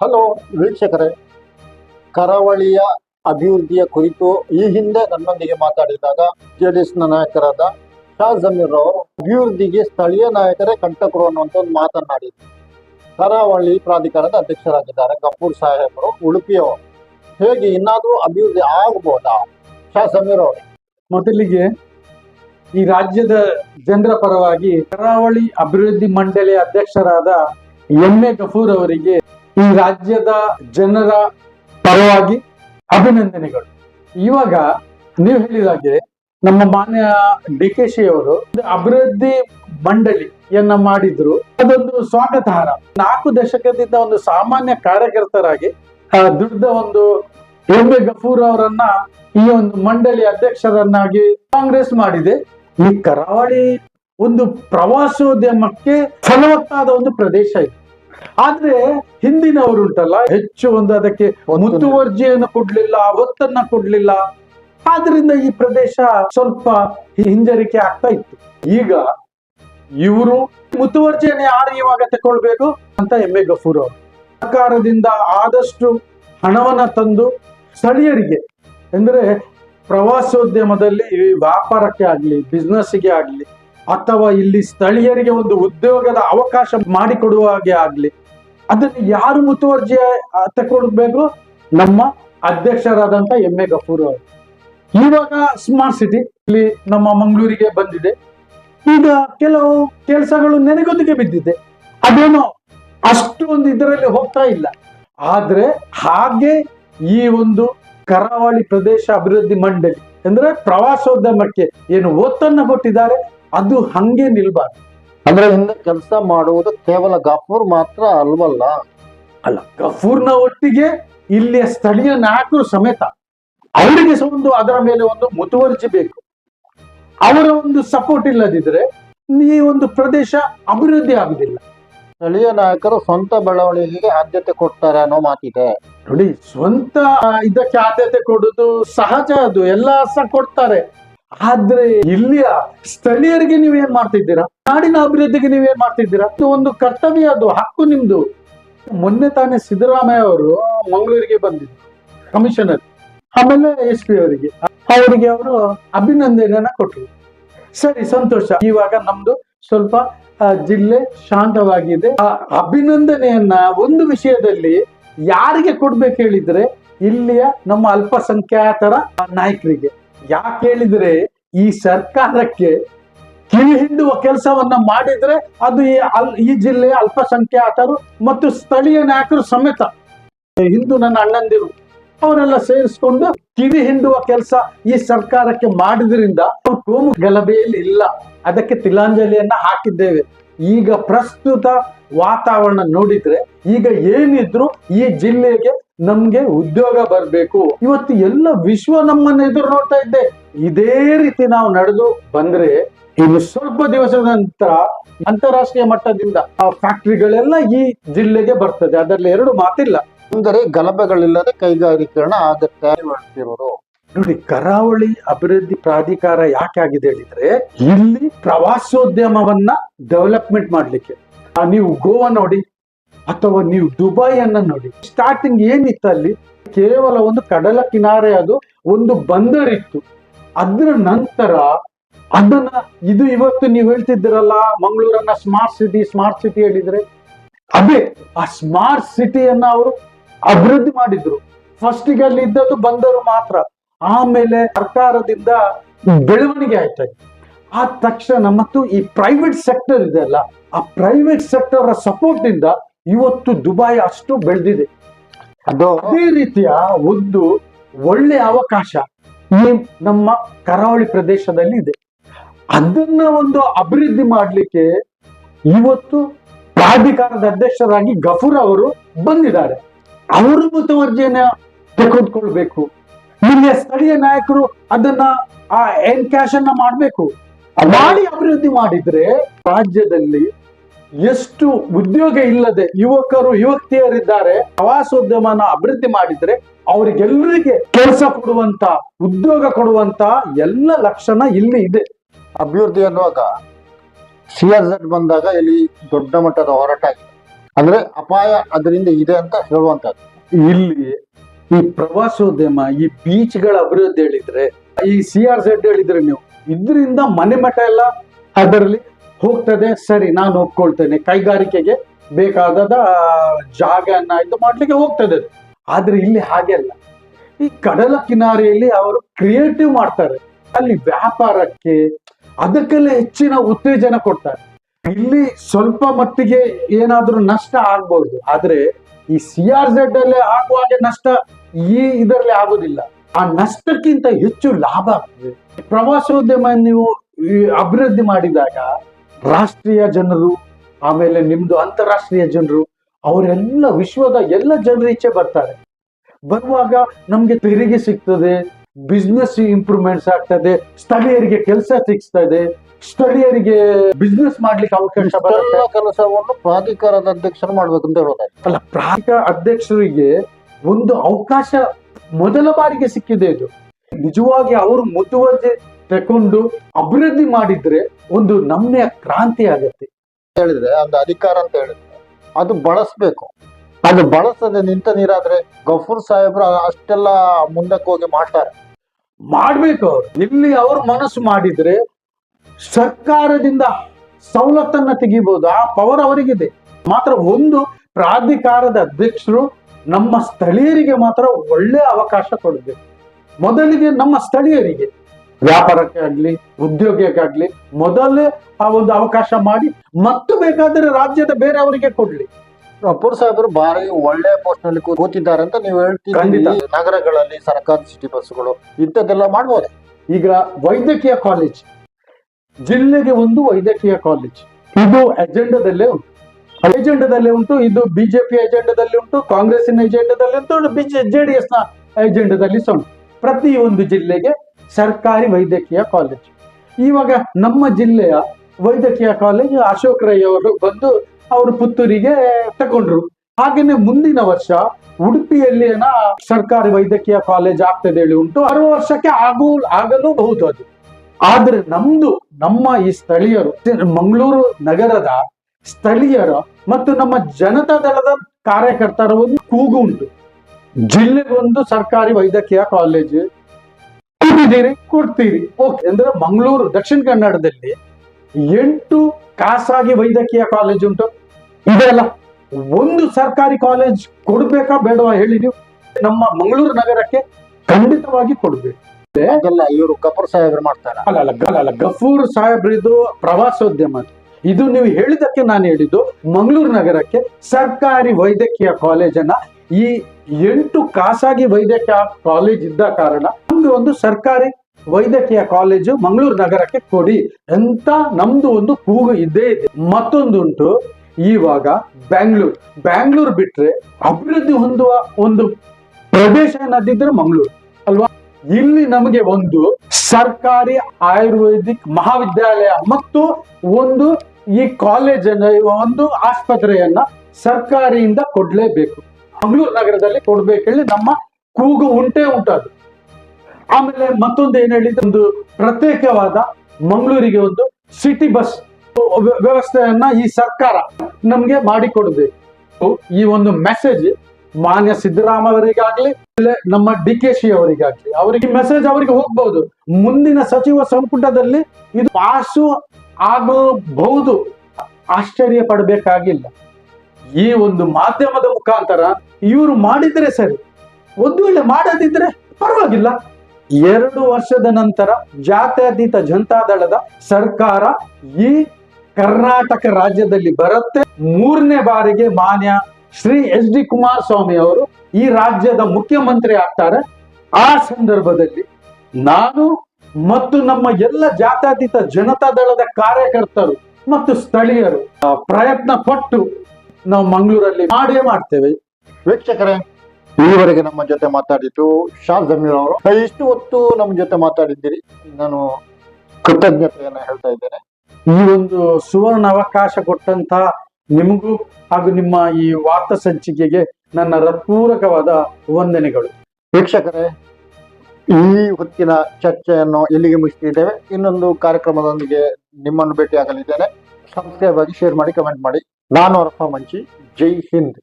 Hello ವೀಕ್ಷಕರೇ, ಕರಾವಳಿಯ ಅಭಿವೃದ್ಧಿಯ ಕುರಿತು ಈ ಹಿಂದೆ ನನ್ನೊಂದಿಗೆ ಮಾತಾಡಿದಾಗ ಜೆ ಡಿ ಎಸ್ನ ನಾಯಕರಾದ ಶಾ ಜಮೀರ್ ಅವರು, ಅಭಿವೃದ್ಧಿಗೆ ಸ್ಥಳೀಯ ನಾಯಕರೇ ಕಂಟಕರು ಅನ್ನುವಂಥ ಒಂದು ಮಾತನಾಡಿದ್ರು ಕರಾವಳಿ ಪ್ರಾಧಿಕಾರದ ಅಧ್ಯಕ್ಷರಾಗಿದ್ದಾರೆ ಗಫೂರ್ ಸಾಹೇಬರು ಉಡುಪಿಯವರು ಹೇಗೆ ಇನ್ನಾದರೂ ಅಭಿವೃದ್ಧಿ ಆಗಬಹುದಾ ಶಾ ಸಮೀರ್ ಅವರು. ಮೊದಲಿಗೆ ಈ ರಾಜ್ಯದ ಜನರ ಪರವಾಗಿ ಕರಾವಳಿ ಅಭಿವೃದ್ಧಿ ಮಂಡಳಿಯ ಅಧ್ಯಕ್ಷರಾದ ಎಂ ಎ ಗಫೂರ್ ಅವರಿಗೆ ಈ ರಾಜ್ಯದ ಜನರ ಪರವಾಗಿ ಅಭಿನಂದನೆಗಳು. ಇವಾಗ ನೀವು ಹೇಳಿದಾಗೆ ನಮ್ಮ ಮಾನ್ಯ ಡಿ ಕೆ ಶಿ ಅವರು ಅಭಿವೃದ್ಧಿ ಮಂಡಳಿಯನ್ನ ಮಾಡಿದ್ರು. ಅದೊಂದು ಸ್ವಾಗತಾರ್ಹ. ನಾಲ್ಕು ದಶಕದಿಂದ ಒಂದು ಸಾಮಾನ್ಯ ಕಾರ್ಯಕರ್ತರಾಗಿ ದುಡ್ಡ ಒಂದು ಎಂ ಎ ಗಫೂರ್ ಅವರನ್ನ ಈ ಒಂದು ಮಂಡಳಿ ಅಧ್ಯಕ್ಷರನ್ನಾಗಿ ಕಾಂಗ್ರೆಸ್ ಮಾಡಿದೆ. ಈ ಕರಾವಳಿ ಒಂದು ಪ್ರವಾಸೋದ್ಯಮಕ್ಕೆ ಫಲವತ್ತಾದ ಒಂದು ಪ್ರದೇಶ ಇದೆ. ಆದ್ರೆ ಹಿಂದಿನವರು ಉಂಟಲ್ಲ ಹೆಚ್ಚು ಒಂದು ಅದಕ್ಕೆ ಮುತುವರ್ಜಿಯನ್ನು ಕೊಡ್ಲಿಲ್ಲ, ಒತ್ತನ್ನ ಕೊಡ್ಲಿಲ್ಲ. ಆದ್ರಿಂದ ಈ ಪ್ರದೇಶ ಸ್ವಲ್ಪ ಹಿಂಜರಿಕೆ ಆಗ್ತಾ ಇತ್ತು. ಈಗ ಇವರು ಮುತುವರ್ಜಿಯನ್ನು ಯಾರು ಇವಾಗ ತಗೊಳ್ಬೇಕು ಅಂತ ಎಂ ಎ ಗಫೂರ್ ಅವರು. ಸರ್ಕಾರದಿಂದ ಆದಷ್ಟು ಹಣವನ್ನ ತಂದು ಸ್ಥಳೀಯರಿಗೆ, ಅಂದ್ರೆ ಪ್ರವಾಸೋದ್ಯಮದಲ್ಲಿ ವ್ಯಾಪಾರಕ್ಕೆ ಆಗ್ಲಿ ಬಿಸ್ನೆಸ್ಗೆ ಆಗ್ಲಿ ಅಥವಾ ಇಲ್ಲಿ ಸ್ಥಳೀಯರಿಗೆ ಒಂದು ಉದ್ಯೋಗದ ಅವಕಾಶ ಮಾಡಿಕೊಡುವ ಹಾಗೆ ಆಗ್ಲಿ, ಅದನ್ನು ಯಾರು ಮುತುವರ್ಜಿ ತಕೊಳ್ಬೇಕು ನಮ್ಮ ಅಧ್ಯಕ್ಷರಾದಂತ ಎಂ. ಎ. ಗಫೂರ್ ಅವರು. ಇವಾಗ ಸ್ಮಾರ್ಟ್ ಸಿಟಿ ಇಲ್ಲಿ ನಮ್ಮ ಮಂಗಳೂರಿಗೆ ಬಂದಿದೆ. ಈಗ ಕೆಲವು ಕೆಲಸಗಳು ನೆನೆಗೊತ್ತಿಗೆ ಬಿದ್ದಿದೆ. ಅದೇನೋ ಅಷ್ಟು ಒಂದು ಇದರಲ್ಲಿ ಹೋಗ್ತಾ ಇಲ್ಲ. ಆದ್ರೆ ಹಾಗೆ ಈ ಒಂದು ಕರಾವಳಿ ಪ್ರದೇಶ ಅಭಿವೃದ್ಧಿ ಮಂಡಳಿ, ಅಂದ್ರೆ ಪ್ರವಾಸೋದ್ಯಮಕ್ಕೆ ಏನು ಒತ್ತನ್ನು ಕೊಟ್ಟಿದ್ದಾರೆ ಅದು ಹಂಗೆ ನಿಲ್ಬಾರ್ದು. ಅಂದ್ರೆ ಹಿಂದೆ ಕೆಲಸ ಮಾಡುವುದು ಕೇವಲ ಗಫೂರ್ ಮಾತ್ರ ಅಲ್ವಲ್ಲ? ಅಲ್ಲ ಗಫೂರ್ನ ಒಟ್ಟಿಗೆ ಇಲ್ಲಿಯ ಸ್ಥಳೀಯ ನಾಯಕರು ಸಮೇತ ಅವರಿಗೆ ಸಹ ಒಂದು ಅದರ ಮೇಲೆ ಒಂದು ಮುತುವರ್ಜಿ ಬೇಕು. ಅವರ ಒಂದು ಸಪೋರ್ಟ್ ಇಲ್ಲದಿದ್ರೆ ಈ ಒಂದು ಪ್ರದೇಶ ಅಭಿವೃದ್ಧಿ ಆಗುದಿಲ್ಲ ಸ್ಥಳೀಯ ನಾಯಕರು ಸ್ವಂತ ಬೆಳವಣಿಗೆಗೆ ಆದ್ಯತೆ ಕೊಡ್ತಾರೆ ಅನ್ನೋ ಮಾತಿದೆ. ನೋಡಿ ಸ್ವಂತ ಇದಕ್ಕೆ ಆದ್ಯತೆ ಕೊಡುದು ಸಹಜ ಅದು ಎಲ್ಲ ಸಹ ಕೊಡ್ತಾರೆ. ಆದ್ರೆ ಇಲ್ಲಿಯ ಸ್ಥಳೀಯರಿಗೆ ನೀವೇನ್ ಮಾಡ್ತಿದ್ದೀರಾ? ನಾಡಿನ ಅಭಿವೃದ್ಧಿಗೆ ನೀವೇನ್ ಮಾಡ್ತಿದ್ದೀರಾ? ಇದು ಒಂದು ಕರ್ತವ್ಯ, ಅದು ಹಕ್ಕು ನಿಮ್ದು. ಮೊನ್ನೆ ತಾನೇ ಸಿದ್ದರಾಮಯ್ಯ ಅವರು ಮಂಗಳೂರಿಗೆ ಬಂದಿದ್ರು, ಕಮಿಷನರ್, ಆಮೇಲೆ ಎಸ್ ಪಿ ಅವರಿಗೆ. ಅವರಿಗೆ ಅವರು ಅಭಿನಂದನೆಯನ್ನ ಕೊಟ್ಟರು. ಸರಿ, ಸಂತೋಷ. ಇವಾಗ ನಮ್ದು ಸ್ವಲ್ಪ ಜಿಲ್ಲೆ ಶಾಂತವಾಗಿದೆ. ಆ ಅಭಿನಂದನೆಯನ್ನ ಒಂದು ವಿಷಯದಲ್ಲಿ ಯಾರಿಗೆ ಕೊಡ್ಬೇಕು ಹೇಳಿದ್ರೆ ಇಲ್ಲಿಯ ನಮ್ಮ ಅಲ್ಪಸಂಖ್ಯಾತರ ನಾಯಕರಿಗೆ. ಯಾಕೆ ಹೇಳಿದ್ರೆ ಈ ಸರ್ಕಾರಕ್ಕೆ ಕಿವಿ ಹಿಂಡುವ ಕೆಲಸವನ್ನ ಮಾಡಿದ್ರೆ ಅದು ಈ ಅಲ್, ಈ ಜಿಲ್ಲೆಯ ಅಲ್ಪಸಂಖ್ಯಾತರು ಮತ್ತು ಸ್ಥಳೀಯ ನಾಯಕರು ಸಮೇತ ಹಿಂದೂ ನನ್ನ ಅಣ್ಣಂದಿರು ಅವರೆಲ್ಲ ಸೇರಿಸ್ಕೊಂಡು ಕಿವಿ ಹಿಂಡುವ ಕೆಲಸ ಈ ಸರ್ಕಾರಕ್ಕೆ ಮಾಡಿದ್ರಿಂದ ಕೋಮು ಗಲಭೆಯಲ್ಲಿ ಇಲ್ಲ. ಅದಕ್ಕೆ ತಿಲಾಂಜಲಿಯನ್ನ ಹಾಕಿದ್ದೇವೆ. ಈಗ ಪ್ರಸ್ತುತ ವಾತಾವರಣ ನೋಡಿದ್ರೆ ಈಗ ಏನಿದ್ರು ಈ ಜಿಲ್ಲೆಗೆ ನಮ್ಗೆ ಉದ್ಯೋಗ ಬರಬೇಕು. ಇವತ್ತು ಎಲ್ಲ ವಿಶ್ವ ನಮ್ಮನ್ನ ಎದುರು ನೋಡ್ತಾ ಇದ್ದೆ. ಇದೇ ರೀತಿ ನಾವು ನಡೆದು ಬಂದ್ರೆ ಇನ್ನು ಸ್ವಲ್ಪ ದಿವಸದ ನಂತರ ಅಂತಾರಾಷ್ಟ್ರೀಯ ಮಟ್ಟದಿಂದ ಆ ಫ್ಯಾಕ್ಟರಿಗಳೆಲ್ಲ ಈ ಜಿಲ್ಲೆಗೆ ಬರ್ತದೆ. ಅದರಲ್ಲಿ ಎರಡು ಮಾತಿಲ್ಲ. ಅಂದರೆ ಗಲಭೆಗಳಿಲ್ಲದೆ ಕೈಗಾರೀಕರಣ ಆಗುತ್ತೆ ನೋಡಿ ಕರಾವಳಿ ಅಭಿವೃದ್ಧಿ ಪ್ರಾಧಿಕಾರ ಯಾಕೆ ಆಗಿದೆ ಹೇಳಿದ್ರೆ ಇಲ್ಲಿ ಪ್ರವಾಸೋದ್ಯಮವನ್ನ ಡೆವಲಪ್ಮೆಂಟ್ ಮಾಡ್ಲಿಕ್ಕೆ. ಆ, ನೀವು ಗೋವಾ ನೋಡಿ ಅಥವಾ ನೀವು ದುಬೈಯನ್ನ ನೋಡಿ. ಸ್ಟಾರ್ಟಿಂಗ್ ಏನಿತ್ತು ಅಲ್ಲಿ? ಕೇವಲ ಒಂದು ಕಡಲ ಕಿನಾರೆ ಅದು, ಒಂದು ಬಂದರ್ ಇತ್ತು. ಅದರ ನಂತರ ಅದನ್ನ, ಇದು ಇವತ್ತು ನೀವು ಹೇಳ್ತಿದ್ದೀರಲ್ಲ, ಮಂಗಳೂರನ್ನ ಸ್ಮಾರ್ಟ್ ಸಿಟಿ ಸ್ಮಾರ್ಟ್ ಸಿಟಿ ಹೇಳಿದ್ರೆ? ಅದೇ, ಆ ಸ್ಮಾರ್ಟ್ ಸಿಟಿಯನ್ನ ಅವರು ಅಭಿವೃದ್ಧಿ ಮಾಡಿದ್ರು. ಫಸ್ಟಿಗೆ ಅಲ್ಲಿ ಇದ್ದದ್ದು ಬಂದರು ಮಾತ್ರ. ಆಮೇಲೆ ಸರ್ಕಾರದಿಂದ ಬೆಳವಣಿಗೆ ಆಯ್ತಾ ಆ ತಕ್ಷಣ ಮತ್ತು ಈ ಪ್ರೈವೇಟ್ ಸೆಕ್ಟರ್ ಇದೆ ಅಲ್ಲ, ಆ ಪ್ರೈವೇಟ್ ಸೆಕ್ಟರ್ ಸಪೋರ್ಟ್ ಇಂದ ಇವತ್ತು ದುಬೈ ಅಷ್ಟು ಬೆಳೆದಿದೆ. ಅದು ಅದೇ ರೀತಿಯ ಒಂದು ಒಳ್ಳೆ ಅವಕಾಶ ಈ ನಮ್ಮ ಕರಾವಳಿ ಪ್ರದೇಶದಲ್ಲಿ ಇದೆ. ಅದನ್ನ ಒಂದು ಅಭಿವೃದ್ಧಿ ಮಾಡಲಿಕ್ಕೆ ಇವತ್ತು ಪ್ರಾಧಿಕಾರದ ಅಧ್ಯಕ್ಷರಾಗಿ ಗಫೂರ್ ಅವರು ಬಂದಿದ್ದಾರೆ. ಅವರು ಮುತುವರ್ಜಿಯನ್ನ ತೆಗೆದುಕೊಳ್ಬೇಕು. ಇಲ್ಲಿಯ ಸ್ಥಳೀಯ ನಾಯಕರು ಅದನ್ನ ಆ ಎನ್ಕ್ಯಾಶ್ ಅನ್ನ ಮಾಡಬೇಕು. ಮಾಡಿ ಅಭಿವೃದ್ಧಿ ಮಾಡಿದ್ರೆ ರಾಜ್ಯದಲ್ಲಿ ಎಷ್ಟು ಉದ್ಯೋಗ ಇಲ್ಲದೆ ಯುವಕರು ಯುವತಿಯರಿದ್ದಾರೆ ಪ್ರವಾಸೋದ್ಯಮನ ಅಭಿವೃದ್ಧಿ ಮಾಡಿದ್ರೆ ಅವರಿಗೆಲ್ಲರಿಗೆ ಕೆಲಸ ಕೊಡುವಂತ ಉದ್ಯೋಗ ಕೊಡುವಂತ ಎಲ್ಲ ಲಕ್ಷಣ ಇಲ್ಲಿ ಇದೆ. ಅಭಿವೃದ್ಧಿ ಅನ್ನುವಾಗ ಸಿ ಆರ್ ಝಡ್ ಬಂದಾಗ ಇಲ್ಲಿ ದೊಡ್ಡ ಮಟ್ಟದ ಹೋರಾಟ ಆಗಿದೆ. ಅಂದ್ರೆ ಅಪಾಯ ಅದರಿಂದ ಇದೆ ಅಂತ ಹೇಳುವಂತದ್ದು ಇಲ್ಲಿ ಈ ಪ್ರವಾಸೋದ್ಯಮ ಈ ಬೀಚ್ಗಳ ಅಭಿವೃದ್ಧಿ ಹೇಳಿದ್ರೆ ಈ ಸಿ ಆರ್ ಝಡ್ ಹೇಳಿದ್ರೆ ನೀವು ಇದರಿಂದ ಮನೆ ಮಠ ಎಲ್ಲ ಅದರಲ್ಲಿ ಹೋಗ್ತದೆ, ಸರಿ, ನಾನು ಒಪ್ಕೊಳ್ತೇನೆ. ಕೈಗಾರಿಕೆಗೆ ಬೇಕಾದ ಜಾಗನ ಇದು ಮಾಡ್ಲಿಕ್ಕೆ ಹೋಗ್ತದೆ. ಆದ್ರೆ ಇಲ್ಲಿ ಹಾಗೆ ಅಲ್ಲ. ಈ ಕಡಲ ಕಿನಾರೆಯಲ್ಲಿ ಅವರು ಕ್ರಿಯೇಟಿವ್ ಮಾಡ್ತಾರೆ. ಅಲ್ಲಿ ವ್ಯಾಪಾರಕ್ಕೆ ಅದಕ್ಕೆಲ್ಲ ಹೆಚ್ಚಿನ ಉತ್ತೇಜನ ಕೊಡ್ತಾರೆ. ಇಲ್ಲಿ ಸ್ವಲ್ಪ ಮಟ್ಟಿಗೆ ಏನಾದ್ರೂ ನಷ್ಟ ಆಗ್ಬಹುದು ಆದ್ರೆ ಈ ಸಿ ಆರ್ ಝೆಡ್ ಅಲ್ಲಿ ಆಗುವಾಗೆ ನಷ್ಟ ಈ ಇದರಲ್ಲಿ ಆಗುದಿಲ್ಲ. ಆ ನಷ್ಟಕ್ಕಿಂತ ಹೆಚ್ಚು ಲಾಭ ಆಗ್ತದೆ. ಪ್ರವಾಸೋದ್ಯಮ ನೀವು ಅಭಿವೃದ್ಧಿ ಮಾಡಿದಾಗ ರಾಷ್ಟ್ರೀಯ ಜನರು ಆಮೇಲೆ ನಿಮ್ದು ಅಂತಾರಾಷ್ಟ್ರೀಯ ಜನರು ಅವರೆಲ್ಲ ವಿಶ್ವದ ಎಲ್ಲ ಜನರು ಈಚೆ ಬರ್ತಾರೆ. ಬರುವಾಗ ನಮ್ಗೆ ತೆರಿಗೆ ಸಿಗ್ತದೆ ಬಿಸ್ನೆಸ್ ಇಂಪ್ರೂವ್ಮೆಂಟ್ಸ್ ಆಗ್ತದೆ ಸ್ಥಳೀಯರಿಗೆ ಕೆಲಸ ಇದೆ ಸ್ಥಳೀಯರಿಗೆ ಬಿಸ್ನೆಸ್ ಮಾಡ್ಲಿಕ್ಕೆ ಅವಕಾಶ ಬರುತ್ತೆ. ಕೆಲಸವನ್ನು ಪ್ರಾಧಿಕಾರದ ಅಧ್ಯಕ್ಷರು ಮಾಡ್ಬೇಕು ಅಂತ ಹೇಳೋದಾಯ್ತು ಅಲ್ಲ ಪ್ರಾಧಿಕಾರ ಅಧ್ಯಕ್ಷರಿಗೆ ಒಂದು ಅವಕಾಶ ಮೊದಲ ಬಾರಿಗೆ ಸಿಕ್ಕಿದೆ ಇದು. ನಿಜವಾಗಿ ಅವರು ಮುತುವರ್ಜಿ ತಕೊಂಡು ಅಭಿವೃದ್ಧಿ ಮಾಡಿದ್ರೆ ಒಂದು ನಮ್ನೆಯ ಕ್ರಾಂತಿ ಆಗತ್ತೆ. ಹೇಳಿದ್ರೆ ಒಂದು ಅಧಿಕಾರ ಅಂತ ಹೇಳಿದ್ರೆ ಅದು ಬಳಸ್ಬೇಕು. ಅದು ಬಳಸದೆ ನಿಂತ ನೀರಾದ್ರೆ ಗಫೂರ್ ಸಾಹೇಬ್ರು ಅಷ್ಟೆಲ್ಲ ಮುಂದಕ್ಕೆ ಹೋಗಿ ಮಾಡ್ತಾರೆ. ಮಾಡ್ಬೇಕು ಅವ್ರು. ಇಲ್ಲಿ ಅವ್ರು ಮನಸ್ಸು ಮಾಡಿದ್ರೆ ಸರ್ಕಾರದಿಂದ ಸವಲತ್ತನ್ನ ತೆಗಿಬಹುದು ಆ ಪವರ್ ಅವರಿಗಿದೆ. ಮಾತ್ರ ಒಂದು ಪ್ರಾಧಿಕಾರದ ಅಧ್ಯಕ್ಷರು ನಮ್ಮ ಸ್ಥಳೀಯರಿಗೆ ಮಾತ್ರ ಒಳ್ಳೆ ಅವಕಾಶ ಕೊಡಬೇಕು. ಮೊದಲಿಗೆ ನಮ್ಮ ಸ್ಥಳೀಯರಿಗೆ. ವ್ಯಾಪಾರಕ್ಕೆ ಆಗ್ಲಿ ಉದ್ಯೋಗಕ್ಕಾಗ್ಲಿ ಮೊದಲೇ ಆ ಒಂದು ಅವಕಾಶ ಮಾಡಿ ಮತ್ತು ಬೇಕಾದ್ರೆ ರಾಜ್ಯದ ಬೇರೆಯವರಿಗೆ ಕೊಡ್ಲಿ. ಗಫೂರ್ ಸಾಹೇಬರು ಬಾರಿ ಒಳ್ಳೆ ಪೋಸ್ಟ್ನಲ್ಲಿ ಕೂತಿದ್ದಾರೆ ಅಂತ ನೀವು ಹೇಳ್ತೀರಿ ನಗರಗಳಲ್ಲಿ ಸರ್ಕಾರಿ ಸಿಟಿ ಬಸ್ಗಳು ಇಂಥದ್ದೆಲ್ಲ ಮಾಡ್ಬೋದು? ಈಗ ವೈದ್ಯಕೀಯ ಕಾಲೇಜ್ ಜಿಲ್ಲೆಗೆ ಒಂದು ವೈದ್ಯಕೀಯ ಕಾಲೇಜ್ ಇದು ಅಜೆಂಡಾದಲ್ಲೇ ಉಂಟು. ಎಜೆಂಡದಲ್ಲೇ ಉಂಟು ಇದು ಬಿಜೆಪಿ ಎಜೆಂಡದಲ್ಲಿ ಉಂಟು ಕಾಂಗ್ರೆಸ್ಸಿನ ಎಜೆಂಡದಲ್ಲಿ ಉಂಟು ಬಿಜೆ ಜೆಡಿಎಸ್ನ ಎಜೆಂಡದಲ್ಲಿ ಸಹ ಉಂಟು. ಪ್ರತಿಯೊಂದು ಜಿಲ್ಲೆಗೆ ಸರ್ಕಾರಿ ವೈದ್ಯಕೀಯ ಕಾಲೇಜ್. ಇವಾಗ ನಮ್ಮ ಜಿಲ್ಲೆಯ ವೈದ್ಯಕೀಯ ಕಾಲೇಜ್ ಅಶೋಕ್ ರೈ ಅವರು ಬಂದು ಅವರು ಪುತ್ತೂರಿಗೆ ತಗೊಂಡ್ರು. ಹಾಗೇನೆ ಮುಂದಿನ ವರ್ಷ ಉಡುಪಿಯಲ್ಲಿ ಏನ ಸರ್ಕಾರಿ ವೈದ್ಯಕೀಯ ಕಾಲೇಜ್ ಆಗ್ತದೆ ಹೇಳಿ ಉಂಟು. ಆರು ವರ್ಷಕ್ಕೆ ಆಗಲು ಆಗಲೂಬಹುದು ಅದು. ಆದ್ರೆ ನಮ್ದು, ನಮ್ಮ ಈ ಸ್ಥಳೀಯರು, ಮಂಗಳೂರು ನಗರದ ಸ್ಥಳೀಯರ ಮತ್ತು ನಮ್ಮ ಜನತಾ ದಳದ ಕಾರ್ಯಕರ್ತರ ಒಂದು ಕೂಗು ಉಂಟು. ಜಿಲ್ಲೆಗೊಂದು ಸರ್ಕಾರಿ ವೈದ್ಯಕೀಯ ಕಾಲೇಜ್ ಕೊಟ್ಟಿದ್ದೀರಿ ಕೊಡ್ತೀರಿ. ಓಕೆ. ಅಂದ್ರೆ ಮಂಗಳೂರು ದಕ್ಷಿಣ ಕನ್ನಡದಲ್ಲಿ ಎಂಟು ಖಾಸಗಿ ವೈದ್ಯಕೀಯ ಕಾಲೇಜ್ ಉಂಟು. ಇದೆಲ್ಲ ಒಂದು ಸರ್ಕಾರಿ ಕಾಲೇಜ್ ಕೊಡ್ಬೇಕಾ ಬೇಡವಾ ಹೇಳಿ ನೀವು? ನಮ್ಮ ಮಂಗಳೂರು ನಗರಕ್ಕೆ ಖಂಡಿತವಾಗಿ ಕೊಡ್ಬೇಕು. ಇವರು ಗಫೂರ್ ಸಾಹೇಬ್ರು ಮಾಡ್ತಾರೆ. ಅಲ್ಲ ಅಲ್ಲ ಅಲ್ಲ ಗಫೂರ್ ಸಾಹೇಬ್ರಿದು ಪ್ರವಾಸೋದ್ಯಮ ಇದು ನೀವು ಹೇಳಿದಕ್ಕೆ ನಾನು ಹೇಳಿದ್ದು ಮಂಗಳೂರು ನಗರಕ್ಕೆ ಸರ್ಕಾರಿ ವೈದ್ಯಕೀಯ ಕಾಲೇಜನ್ನ ಈ ಎಂಟು ಖಾಸಗಿ ವೈದ್ಯಕೀಯ ಕಾಲೇಜ್ ಇದ್ದ ಕಾರಣ ನಮ್ದು ಒಂದು ಸರ್ಕಾರಿ ವೈದ್ಯಕೀಯ ಕಾಲೇಜು ಮಂಗಳೂರು ನಗರಕ್ಕೆ ಕೊಡಿ ಅಂತ ನಮ್ದು ಒಂದು ಕೂಗು ಇದ್ದೇ ಇದೆ. ಮತ್ತೊಂದುಂಟು, ಇವಾಗ ಬ್ಯಾಂಗ್ಳೂರ್. ಬ್ಯಾಂಗ್ಳೂರ್ ಬಿಟ್ರೆ ಅಭಿವೃದ್ಧಿ ಹೊಂದುವ ಒಂದು ಪ್ರದೇಶ ಏನಾದಿದ್ರೆ ಮಂಗಳೂರು, ಅಲ್ವಾ? ಇಲ್ಲಿ ನಮಗೆ ಒಂದು ಸರ್ಕಾರಿ ಆಯುರ್ವೇದಿಕ್ ಮಹಾವಿದ್ಯಾಲಯ ಮತ್ತು ಒಂದು ಈ ಕಾಲೇಜನ್ನ ಒಂದು ಆಸ್ಪತ್ರೆಯನ್ನ ಸರ್ಕಾರಿಯಿಂದ ಕೊಡ್ಲೇಬೇಕು. ಮಂಗಳೂರು ನಗರದಲ್ಲಿ ಕೊಡ್ಬೇಕೇಳಿ ನಮ್ಮ ಕೂಗು ಉಂಟೇ ಉಂಟದು ಆಮೇಲೆ ಮತ್ತೊಂದು ಏನ್ ಹೇಳಿದ್ರೆ ಒಂದು ಪ್ರತ್ಯೇಕವಾದ ಮಂಗಳೂರಿಗೆ ಒಂದು ಸಿಟಿ ಬಸ್ ವ್ಯ- ವ್ಯವಸ್ಥೆಯನ್ನ ಈ ಸರ್ಕಾರ ನಮ್ಗೆ ಮಾಡಿಕೊಡ್ಬೇಕು ಈ ಒಂದು ಮೆಸೇಜ್ ಮಾನ್ಯ ಸಿದ್ದರಾಮ ಅವರಿಗಾಗ್ಲಿ ನಮ್ಮ ಡಿ ಕೆ ಶಿ ಅವರಿಗಾಗ್ಲಿ, ಅವರಿಗೆ ಮೆಸೇಜ್ ಅವರಿಗೆ ಹೋಗ್ಬಹುದು ಮುಂದಿನ ಸಚಿವ ಸಂಪುಟದಲ್ಲಿ ಇದು ಪಾಸು ಆಗಬಹುದು. ಆಶ್ಚರ್ಯ ಪಡಬೇಕಾಗಿಲ್ಲ. ಈ ಒಂದು ಮಾಧ್ಯಮದ ಮುಖಾಂತರ ಇವರು ಮಾಡಿದ್ರೆ ಸರಿ. ಒಂದು ವೇಳೆ ಮಾಡದಿದ್ರೆ ಪರವಾಗಿಲ್ಲ. ಎರಡು ವರ್ಷದ ನಂತರ ಜಾತ್ಯತೀತ ಜನತಾದಳದ ಸರ್ಕಾರ ಈ ಕರ್ನಾಟಕ ರಾಜ್ಯದಲ್ಲಿ ಬರುತ್ತೆ. ಮೂರನೇ ಬಾರಿಗೆ ಮಾನ್ಯ ಶ್ರೀ ಎಚ್ ಡಿ ಕುಮಾರಸ್ವಾಮಿ ಅವರು ಈ ರಾಜ್ಯದ ಮುಖ್ಯಮಂತ್ರಿ ಆಗ್ತಾರೆ. ಆ ಸಂದರ್ಭದಲ್ಲಿ ನಾನು ಮತ್ತು ನಮ್ಮ ಎಲ್ಲ ಜಾತ್ಯತೀತ ಜನತಾದಳದ ಕಾರ್ಯಕರ್ತರು ಮತ್ತು ಸ್ಥಳೀಯರು ಪ್ರಯತ್ನ ಪಟ್ಟು ನಾವು ಮಂಗಳೂರಲ್ಲಿ ಮಾಡೇ ಮಾಡ್ತೇವೆ. ವೀಕ್ಷಕರೇ ಈವರೆಗೆ ನಮ್ಮ ಜೊತೆ ಮಾತಾಡಿದ್ದು ಶಾ ಜಮೀರ್ ಅವರು. ಇಷ್ಟು ಹೊತ್ತು ನಮ್ಮ ಜೊತೆ ಮಾತಾಡಿದ್ದೀರಿ. ನಾನು ಕೃತಜ್ಞತೆಯನ್ನ ಹೇಳ್ತಾ ಇದ್ದೇನೆ. ಈ ಒಂದು ಸುವರ್ಣ ಅವಕಾಶ ಕೊಟ್ಟಂತ ನಿಮಗೂ ಹಾಗೂ ನಿಮ್ಮ ಈ ವಾರ್ತಾ ಸಂಚಿಕೆಗೆ ನನ್ನ ಹೃತ್ಪೂರ್ವಕವಾದ ವಂದನೆಗಳು. ವೀಕ್ಷಕರೇ ಈ ಹೊತ್ತಿನ ಚರ್ಚೆಯನ್ನು ಎಲ್ಲಿಗೆ ಮುಗಿಸ್ತಿದ್ದೇವೆ. ಇನ್ನೊಂದು ಕಾರ್ಯಕ್ರಮದೊಂದಿಗೆ ನಿಮ್ಮನ್ನು ಭೇಟಿಯಾಗಲಿದ್ದೇನೆ. ಸಬ್ಸ್ಕ್ರೈಬ್ ಆಗಿ ಶೇರ್ ಮಾಡಿ ಕಮೆಂಟ್ ಮಾಡಿ. ನಾನು ಅರ್ಫ ಮಂಚಿ ಜೈ ಹಿಂದ್